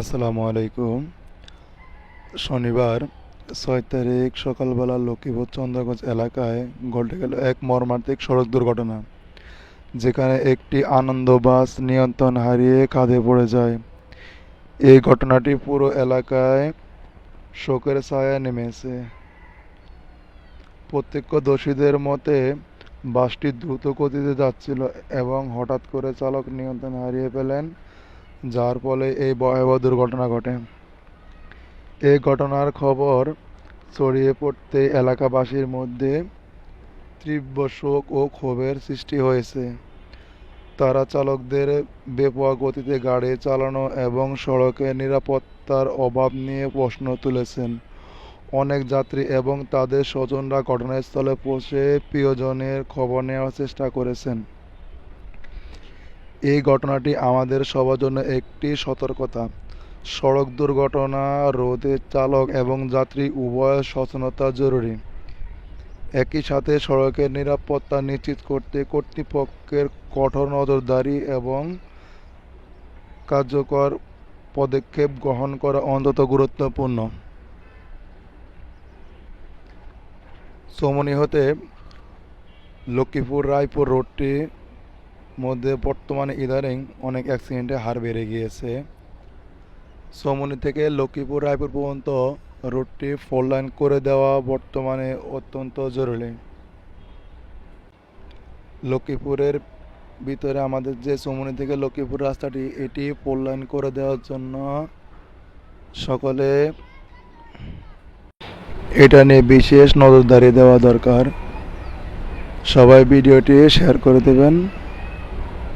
আসসালামু আলাইকুম। শনিবার, ছয় তারিখ, সকালবেলা লক্ষ্মীপুর চন্দ্রগঞ্জ এলাকায় ঘটে গেল এক মর্মান্তিক সড়ক দুর্ঘটনা, যেখানে একটি আনন্দ বাস নিয়ন্ত্রণ হারিয়ে কাঁধে পড়ে যায়। এই ঘটনাটি পুরো এলাকায় শোকের ছায়া নেমেছে। প্রত্যক্ষদর্শীদের মতে, বাসটি দ্রুত গতিতে যাচ্ছিল এবং হঠাৎ করে চালক নিয়ন্ত্রণ হারিয়ে ফেলেন। যার ফলে এই ভয়াবহ দুর্ঘটনা ঘটে। এই ঘটনার খবর ছড়িয়ে পড়তে এলাকাবাসীর মধ্যে তীব্র শোক ও ক্ষোভের সৃষ্টি হয়েছে। তারা চালকদের বেপোয়া গতিতে গাড়ি চালানো এবং সড়কে নিরাপত্তার অভাব নিয়ে প্রশ্ন তুলেছেন। অনেক যাত্রী এবং তাদের স্বজনরা ঘটনাস্থলে পৌঁছে প্রিয়জনের খবর নেওয়ার চেষ্টা করেছেন। এই ঘটনাটি আমাদের সবার জন্য একটি সতর্কতা। সড়ক দুর্ঘটনা, রোধে চালক এবং যাত্রী উভয় সচেতনতা জরুরি। একই সাথে সড়কের নিরাপত্তা নিশ্চিত করতে কর্তৃপক্ষের কঠোর নজরদারি এবং কার্যকর পদক্ষেপ গ্রহণ করা অন্তত গুরুত্বপূর্ণ। চৌমনি হতে লক্ষ্মীপুর রায়পুর রোডটি মধ্যে বর্তমানে ইদারিং অনেক অ্যাক্সিডেন্টের হার বেড়ে গিয়েছে। সমনি থেকে লক্ষ্মীপুর, রায়পুর পর্যন্ত রুটটি ফোর লাইন করে দেওয়া বর্তমানে অত্যন্ত জরুরি। লক্ষ্মীপুরের ভিতরে আমাদের যে সমনি থেকে লক্ষ্মীপুর রাস্তাটি, এটি ফোর লাইন করে দেওয়ার জন্য সকলে এটা নিয়ে বিশেষ নজরদারি দেওয়া দরকার। সবাই ভিডিওটি শেয়ার করে দেবেন।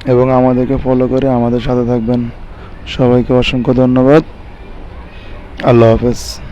এবং আমাদেরকে ফলো করে আমাদের সাথে থাকবেন। সবাইকে অসংখ্য ধন্যবাদ। আল্লাহ হাফেজ।